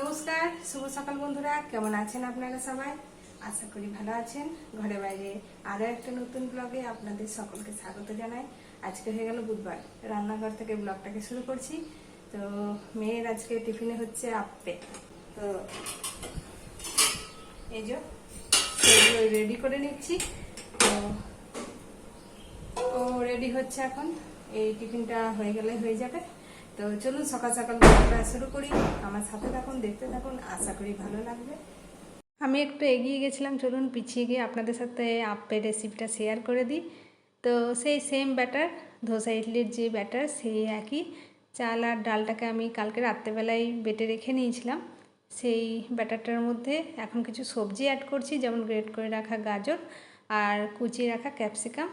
নমস্কার, শুভ সকাল বন্ধুরা, কেমন আছেন আপনারা সবাই? আশা করি ভালো আছেন। ঘরে বাইরে আরও একটা নতুন ব্লগে আপনাদের সকলকে স্বাগত জানাই। আজকে হয়ে গেল বুধবার, রান্নাঘর থেকে ব্লগটাকে শুরু করছি। তো মেয়ের আজকে টিফিনে হচ্ছে আপে তো এই যে, সেগুলো রেডি করে নিচ্ছি। তো ও রেডি হচ্ছে এখন। এই টিফিনটা হয়ে গেলে হয়ে যাবে। তো চলুন সকাল সকাল ব্লগটা শুরু করি। আমার সাথে থাকুন, দেখতে থাকুন, আশা করি ভালো লাগবে। আমি একটু এগিয়ে গেছিলাম, চলুন পিছিয়ে গিয়ে আপনাদের সাথে আপের রেসিপিটা শেয়ার করে দিই। তো সেই সেম ব্যাটার ধোসা ইডলির যে ব্যাটার সেই একই। চাল আর ডালটাকে আমি কালকে রাত্রেবেলায় বেটে রেখে নিয়েছিলাম। সেই ব্যাটারটার মধ্যে এখন কিছু সবজি অ্যাড করছি, যেমন গ্রেট করে রাখা গাজর আর কুচিয়ে রাখা ক্যাপসিকাম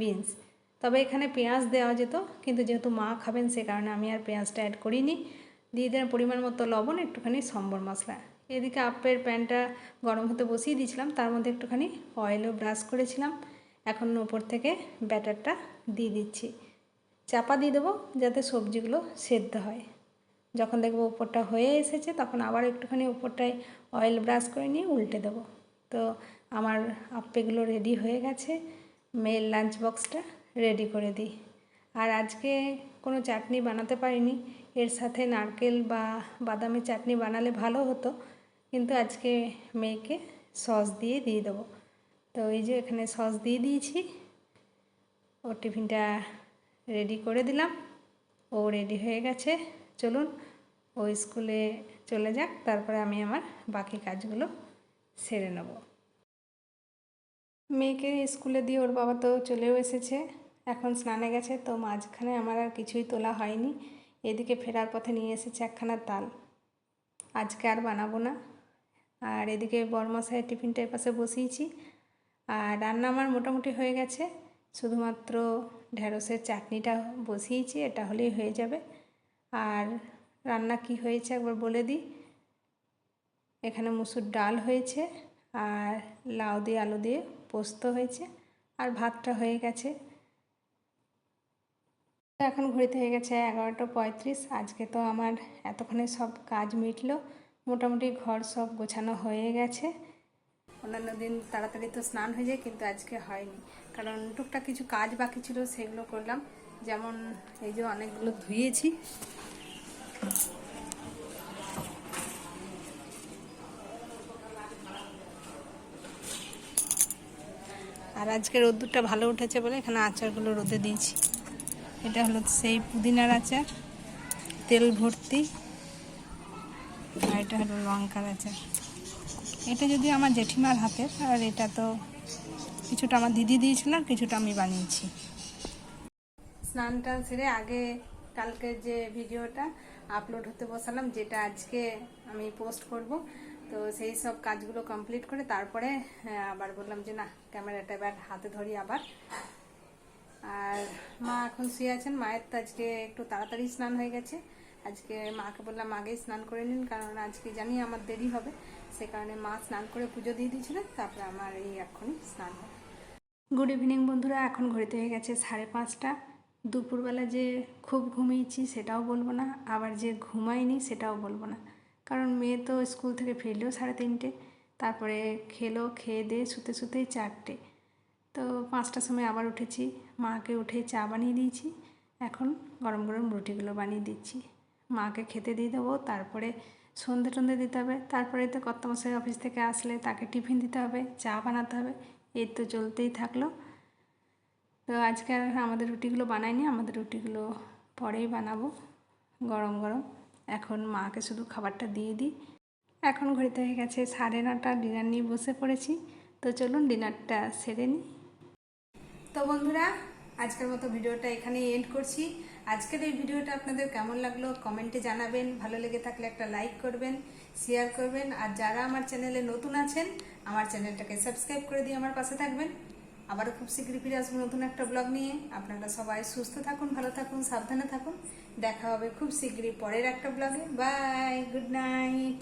বিনস তবে এখানে পেঁয়াজ দেওয়া যেত, কিন্তু যেহেতু মা খাবেন সে কারণে আমি আর পেঁয়াজটা অ্যাড করিনি। দিয়ে দিলাম পরিমাণ মতো লবণ, একটুখানি সম্বর মশলা। এদিকে আপের প্যানটা গরম হতে বসিয়ে দিয়েছিলাম, তার মধ্যে একটুখানি অয়েলও ব্রাশ করেছিলাম। এখন ওপর থেকে ব্যাটারটা দিয়ে দিচ্ছি। চাপা দিয়ে দেবো যাতে সবজিগুলো সেদ্ধ হয়। যখন দেখব উপরটা হয়ে এসেছে, তখন আবার একটুখানি উপরটায় অয়েল ব্রাশ করে নিয়ে উল্টে দেবো। তো আমার আপ্পেগুলো রেডি হয়ে গেছে। মেয়ের লাঞ্চ বক্সটা রেডি করে দিই। আর আজকে কোনো চাটনি বানাতে পারিনি। এর সাথে নারকেল বা বাদামের চাটনি বানালে ভালো হতো। কিন্তু আজকে মেয়েকে সস দিয়ে দিয়ে দেবো। তো এই যে এখানে সস দিয়ে দিয়েছি। ও টিফিনটা রেডি করে দিলাম। ও রেডি হয়ে গেছে। চলুন, ও স্কুলে চলে যাক। তারপরে আমি আমার বাকি কাজগুলো সেরে নেব। মেয়েকে স্কুলে দিয়ে ওর বাবা তো চলেও এসেছে। এখন স্নানে গেছে, তো মাঝখানে আমার আর কিছুই তোলা হয়নি। এদিকে ফেরার পথে নিয়ে এসেছে একখানা তাল। আজকে আর বানাবো না। আর এদিকে বরমশাইয়ের টিফিনটা পাশে বসিয়েছি। আর রান্না আমার মোটামুটি হয়ে গেছে। শুধুমাত্র ঢ্যাঁড়সের চাটনিটা বসিয়েছি, এটা হলেই হয়ে যাবে। আর রান্না কি হয়েছে একবার বলে দিই। এখানে মুসুর ডাল হয়েছে, আর লাউ দিয়ে আলু দিয়ে পোস্ত হয়েছে, আর ভাতটা হয়ে গেছে। এখন ঘড়িতে হয়ে গেছে এগারোটা পঁয়ত্রিশ। আজকে তো আমার এতক্ষণে সব কাজ মিটলো। মোটামুটি ঘর সব গোছানো হয়ে গেছে। অন্যান্য দিন তাড়াতাড়ি তো স্নান হয়ে যায়, কিন্তু আজকে হয়নি। কারণ টুকটাক কিছু কাজ বাকি ছিল, সেগুলো করলাম। যেমন এই যে অনেকগুলো ধুয়েছি। আর আজকে রোদ্দুরটা ভালো উঠেছে বলে এখানে আচারগুলো রোদে দিয়েছি। এটা হলো সেই পুদিনার আচার তেল ভর্তি আর এটা হলো লঙ্কার আচার। এটা যদি আমার জেঠিমার হাতের আর এটা তো কিছুটা আমার দিদি দিয়েছিল আর কিছুটা আমি বানিয়েছি। স্নান টান সেরে আগে কালকে যে ভিডিওটা আপলোড হতে বসালাম যেটা আজকে আমি পোস্ট করব তো সেই সব কাজগুলো কমপ্লিট করে তারপরে হ্যাঁ, আবার বললাম যে না ক্যামেরাটা এবার হাতে ধরি আবার। আর মা এখন শুয়ে আছেন। মায়ের তো আজকে একটু তাড়াতাড়ি স্নান হয়ে গেছে। আজকে মাকে বললাম আগেই স্নান করে নিন, কারণ আজকে জানি আমার দেরি হবে। সে কারণে মা স্নান করে পুজো দিয়ে দিয়েছিলেন, তারপরে আমার এই এখনই স্নান হবে গুড ইভিনিং বন্ধুরা, এখন ঘড়িতে হয়ে গেছে সাড়ে পাঁচটা। দুপুরবেলা যে খুব ঘুমিয়েছি সেটাও বলব না, আবার যে ঘুমাইনি সেটাও বলব না। কারণ মেয়ে তো স্কুল থেকে ফিরলেও সাড়ে তিনটে, তারপরে খেলো, খেয়ে দিয়ে শুতে শুতেই চারটে। তো পাঁচটার সময় আবার উঠেছি। মাকে উঠে চা বানিয়ে দিয়েছি। এখন গরম গরম রুটিগুলো বানিয়ে দিচ্ছি। মাকে খেতে দিয়ে দেবো, তারপরে সন্ধে টন্ধে দিতে হবে। তারপরে তো কর্তমশাই অফিস থেকে আসলে তাকে টিফিন দিতে হবে, চা বানাতে হবে। এই তো চলতেই থাকল। তো আজকে আর আমাদের রুটিগুলো বানাইনি, আমাদের রুটিগুলো পরেই বানাবো। গরম গরম। এখন মাকে শুধু খাবারটা দিয়ে দিই। এখন ঘড়িতে হয়ে গেছে সাড়ে নটা, ডিনার নিয়ে বসে পড়েছি। তো চলুন ডিনারটা সেরে নিই। তো বন্ধুরা, আজকের মতো ভিডিওটা এখানেই এন্ড করছি। আজকের এই ভিডিওটা আপনাদের কেমন লাগল কমেন্টে জানাবেন। ভালো লেগে থাকলে একটা লাইক করবেন শেয়ার করবেন। আর যারা আমার চ্যানেলে নতুন আছেন, আমার চ্যানেলটাকে সাবস্ক্রাইব করে দিয়ে আমার পাশে থাকবেন। আবারও খুব শীঘ্রই ফিরে আসব নতুন একটা ব্লগ নিয়ে। আপনারা সবাই সুস্থ থাকুন, ভালো থাকুন, সাবধানে থাকুন। দেখা হবে খুব শীঘ্রই পরের একটা ব্লগে বাই গুড নাইট